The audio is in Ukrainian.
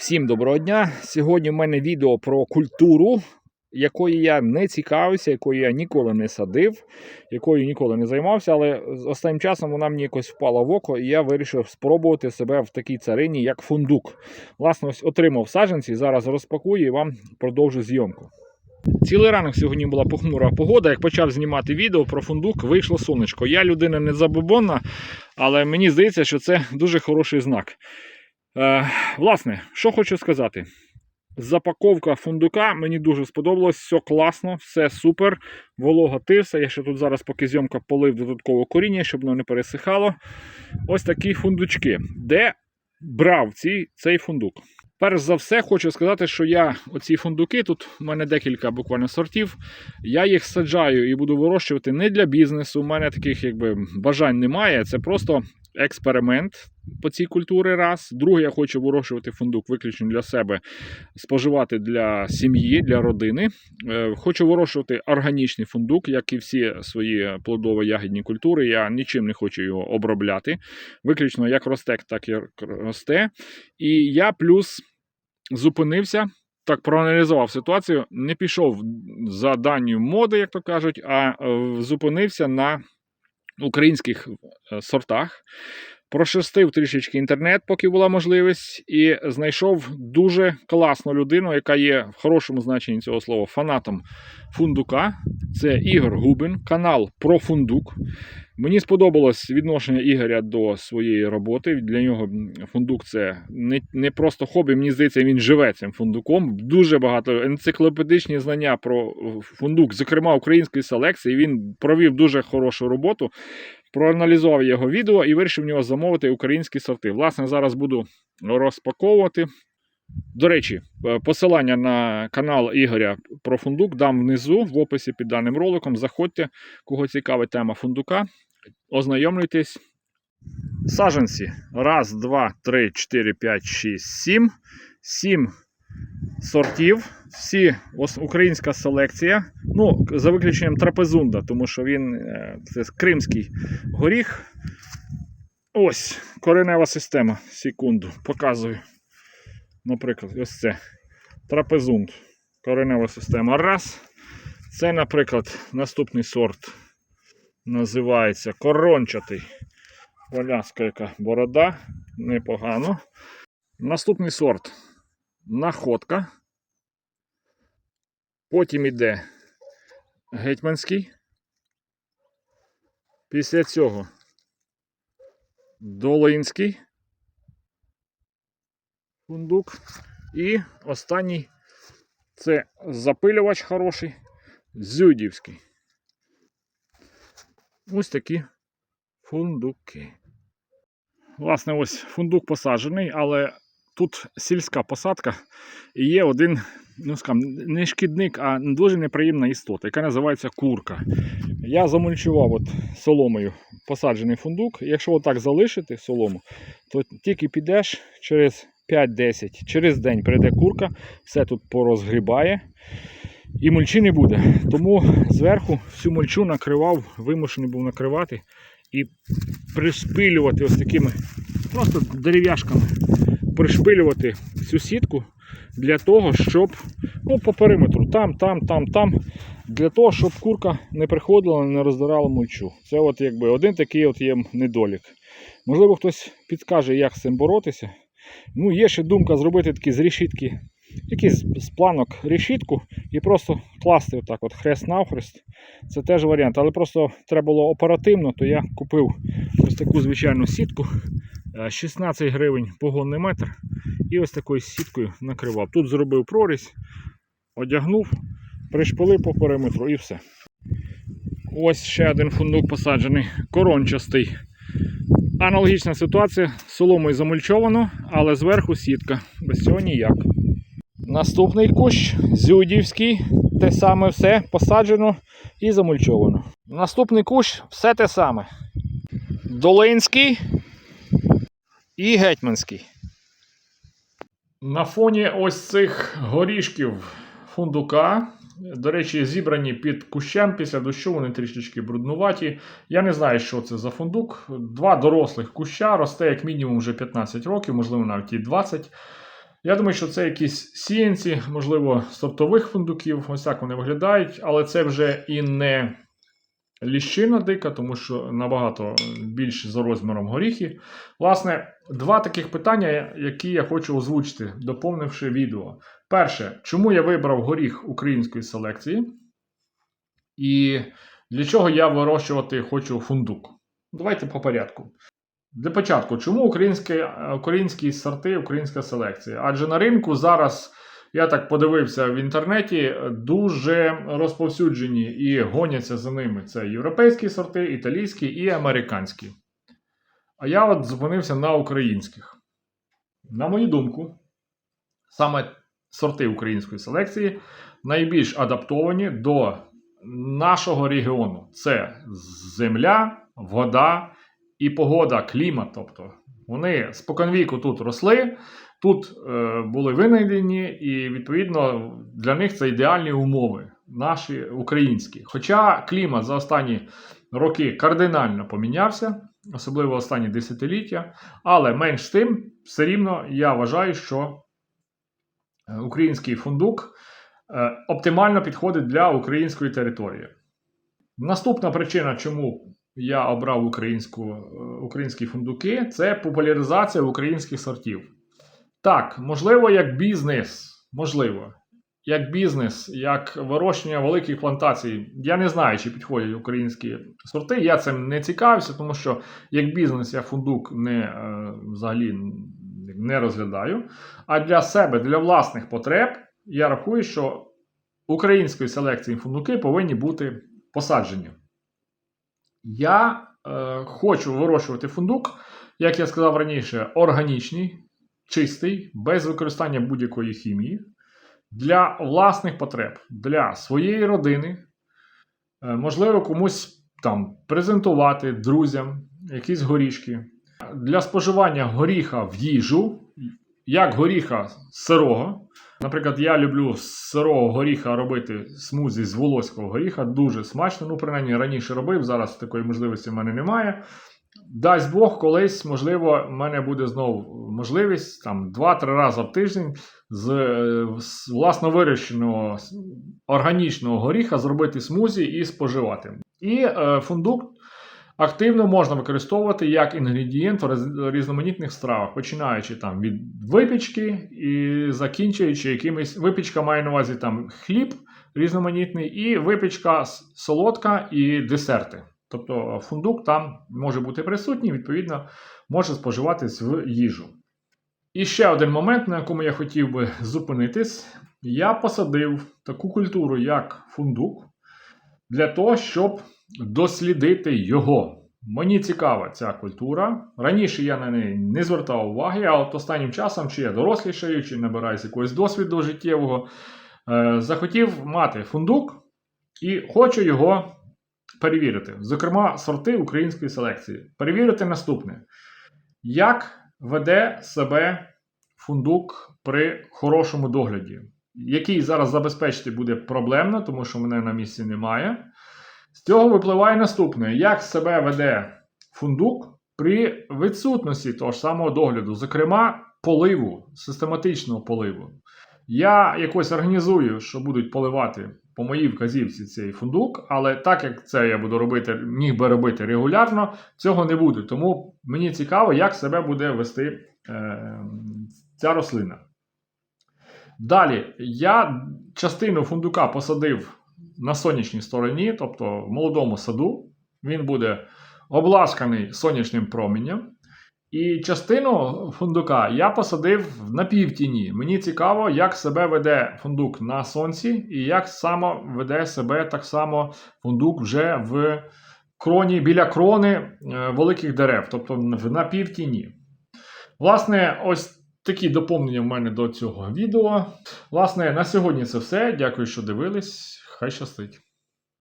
Всім доброго дня! Сьогодні в мене відео про культуру, якої я не цікавився, якої я ніколи не садив, якою ніколи не займався, але останнім часом вона мені якось впала в око, і я вирішив спробувати себе в такій царині, як фундук. Власне, ось отримав саджанці, зараз розпакую і вам продовжу зйомку. Цілий ранок сьогодні була похмура погода. Як почав знімати відео про фундук, вийшло сонечко. Я людина не забобонна, але мені здається, що це дуже хороший знак. Е, власне, що хочу сказати. Запаковка фундука мені дуже сподобалось, все класно, все супер. Волога тивса. Я ще тут зараз, поки зйомка полив додатково коріння, щоб воно не пересихало. Ось такі фундучки. Де брав ці, цей фундук? Перш за все, хочу сказати, що я оці фундуки, тут у мене декілька буквально сортів. Я їх саджаю і буду вирощувати не для бізнесу. У мене таких якби бажань немає. Це просто експеримент по цій культурі. Раз. Друге, я хочу вирощувати фундук виключно для себе, споживати для сім'ї, для родини. Е, Хочу вирощувати органічний фундук, як і всі свої плодово-ягідні культури. Я нічим не хочу його обробляти. Виключно як росте, так і росте. І я плюс зупинився. Так, проаналізував ситуацію, не пішов за данню моди, як то кажуть, а е, зупинився на українських е, сортах. Прошерстив трішечки інтернет, поки була можливість, і знайшов дуже класну людину, яка є в хорошому значенні цього слова фанатом фундука. Це Ігор Губин, канал про фундук. Мені сподобалось відношення Ігоря до своєї роботи. Для нього фундук це не, не просто хобі. Мені здається, він живе цим фундуком. Дуже багато енциклопедичні знання про фундук, зокрема української селекції. Він провів дуже хорошу роботу. Проаналізував його відео і вирішив в нього замовити українські сорти. Власне, зараз буду розпаковувати. До речі, посилання на канал Ігоря про фундук дам внизу в описі під даним роликом. Заходьте, кого цікавить тема фундука. Ознайомлюйтесь. Саженці. Раз, два, три, чотири, п'ять, шість, сім. Сім сортів. Всі українська селекція. Ну, за виключенням трапезунда, тому що він е, це кримський горіх. Ось коренева система. Секунду, показую. Наприклад, ось це. Трапезунд. Коренева система. Раз. Це, наприклад, наступний сорт. Називається корончатий. Поляска яка борода. Непогано. Наступний сорт. Находка. Потім іде гетьманський. Після цього Долинський фундук. І останній це запилювач хороший, Зюдівський. Ось такі фундуки. Власне, ось фундук посаджений, але тут сільська посадка і є один, ну скажімо, не шкідник, а дуже неприємна істота, яка називається курка. Я замульчував от соломою посаджений фундук. Якщо отак залишити солому, то тільки підеш через 5-10, через день прийде курка, все тут порозгрібає. І мульчі не буде. Тому зверху всю мульчу накривав, вимушений був накривати і пришпилювати ось такими просто дерев'яшками, пришпилювати цю сітку для того, щоб ну, по периметру, там, там, там, там, для того, щоб курка не приходила, не роздирала мульчу. Це от якби один такий от є недолік. Можливо, хтось підскаже, як з цим боротися. Ну, є ще думка зробити такі з решітки, якийсь з планок решітку і просто класти отак от хрест навхрест. Це теж варіант. Але просто треба було оперативно, то я купив ось таку звичайну сітку. Е, 16 гривень погонний метр. І ось такою сіткою накривав. Тут зробив прорізь, одягнув, пришпилив по периметру і все. Ось ще один фундук посаджений, корончастий. Аналогічна ситуація, соломою замульчовано, але зверху сітка. Без цього ніяк. Наступний кущ Зюдівський. Те саме все посаджено і замульчовано. Наступний кущ все те саме. Долинський і Гетьманський. На фоні ось цих горішків фундука. До речі, зібрані під кущем після дощу, вони трішечки бруднуваті. Я не знаю, що це за фундук. Два дорослих куща росте як мінімум вже 15 років, можливо, навіть і 20. Я думаю, що це якісь сіянці, можливо, сортових фундуків, ось так вони виглядають, але це вже і не ліщина дика, тому що набагато більше за розміром горіхи. Власне, два таких питання, які я хочу озвучити, доповнивши відео. Перше, чому я вибрав горіх української селекції? І для чого я вирощувати хочу фундук? Давайте по порядку. Для початку, чому українські, українські сорти, українська селекція? Адже на ринку зараз, я так подивився в інтернеті, дуже розповсюджені і гоняться за ними. Це європейські сорти, італійські і американські. А я от зупинився на українських. На мою думку, саме сорти української селекції найбільш адаптовані до нашого регіону. Це земля, вода і погода, клімат. Тобто вони споконвіку тут росли, тут е, були винайдені, і відповідно для них це ідеальні умови, наші українські. Хоча клімат за останні роки кардинально помінявся, особливо останні десятиліття, але менш тим, все рівно я вважаю, що е, український фундук е, оптимально підходить для української території. Наступна причина, чому я обрав українську, українські фундуки, це популяризація українських сортів. Так, можливо, як бізнес, можливо, як бізнес, як вирощення великих плантацій. Я не знаю, чи підходять українські сорти. Я цим не цікавився, тому що як бізнес я фундук не, е, взагалі не розглядаю. А для себе, для власних потреб, я рахую, що української селекції фундуки повинні бути посаджені. Я е, хочу вирощувати фундук, як я сказав раніше, органічний, чистий, без використання будь-якої хімії, для власних потреб, для своєї родини. Е, можливо, комусь там презентувати друзям якісь горішки. Для споживання горіха в їжу, як горіха сирого. Наприклад, я люблю з сирого горіха робити смузі з волоського горіха. Дуже смачно. Ну, принаймні, раніше робив, зараз такої можливості в мене немає. Дасть Бог, колись, можливо, в мене буде знову можливість там 2-3 рази в тиждень з, з власно вирощеного органічного горіха зробити смузі і споживати. І е, фундук активно можна використовувати як інгредієнт в різноманітних стравах, починаючи там від випічки і закінчуючи якимись. Випічка має на увазі там хліб різноманітний, і випічка солодка і десерти. Тобто фундук там може бути присутній, відповідно, може споживатись в їжу. І ще один момент, на якому я хотів би зупинитись. Я посадив таку культуру, як фундук, для того, щоб дослідити його. Мені цікава ця культура. Раніше я на неї не звертав уваги, а от останнім часом, чи я дорослішаю, чи набираюся якогось досвіду життєвого, е, захотів мати фундук і хочу його перевірити. Зокрема, сорти української селекції. Перевірити наступне: як веде себе фундук при хорошому догляді, який зараз забезпечити буде проблемно, тому що мене на місці немає. З цього випливає наступне: як себе веде фундук при відсутності того ж самого догляду, зокрема, поливу, систематичного поливу. Я якось організую, що будуть поливати по моїй вказівці цей фундук, але так як це я буду робити, міг би робити регулярно, цього не буде. Тому мені цікаво, як себе буде вести е, ця рослина. Далі, я частину фундука посадив на сонячній стороні, тобто в молодому саду. Він буде обласканий сонячним променем. І частину фундука я посадив в напівтіні. Мені цікаво, як себе веде фундук на сонці, і як само веде себе так само фундук вже в кроні біля крони е, великих дерев, тобто в напівтіні. Власне, ось такі доповнення в мене до цього відео. Власне, на сьогодні це все. Дякую, що дивились. Хай щастить.